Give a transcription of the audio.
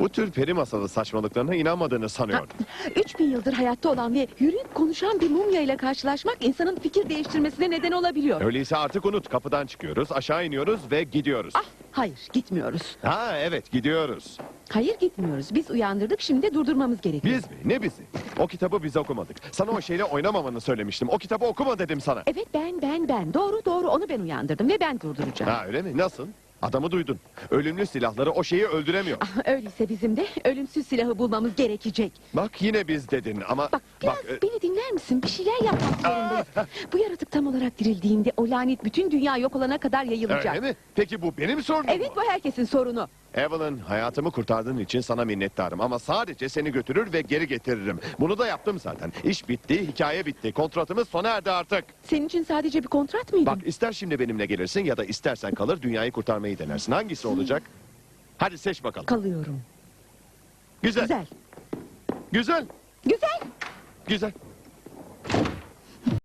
Bu tür peri masalı saçmalıklarına inanmadığını sanıyordum. 3000 yıldır hayatta olan ve yürüyüp konuşan bir mumya ile karşılaşmak insanın fikir değiştirmesine neden olabiliyor. Öyleyse artık unut. Kapıdan çıkıyoruz, aşağı iniyoruz ve gidiyoruz. Ah, hayır gitmiyoruz. Ha evet gidiyoruz. Hayır gitmiyoruz. Biz uyandırdık şimdi durdurmamız gerekiyor. Biz mi? Ne bizi? O kitabı biz okumadık. Sana o şeyle oynamamanı söylemiştim. O kitabı okuma dedim sana. Evet ben ben ben. Doğru doğru onu ben uyandırdım ve ben durduracağım. Ha öyle mi? Nasıl? Adamı duydun. Ölümlü silahları o şeyi öldüremiyor. Ah, öyleyse bizim de ölümsüz silahı bulmamız gerekecek. Bak yine biz dedin ama... Bak biraz e, beni dinler misin? Bir şeyler yapmak zorundayız. Bu yaratık tam olarak dirildiğinde o lanet bütün dünya yok olana kadar yayılacak. öyle mi? Peki bu benim sorunum Evet mu? bu herkesin sorunu. Evelyn hayatımı kurtardığın için sana minnettarım ama sadece seni götürür ve geri getiririm. Bunu da yaptım zaten. İş bitti, hikaye bitti. Kontratımız sona erdi artık. Senin için sadece bir kontrat mıydı? Bak ister şimdi benimle gelirsin ya da istersen kalır dünyayı kurtarmayı denersin. Hangisi olacak? Hadi seç bakalım. Kalıyorum. Güzel. Güzel. Güzel. Güzel. Güzel.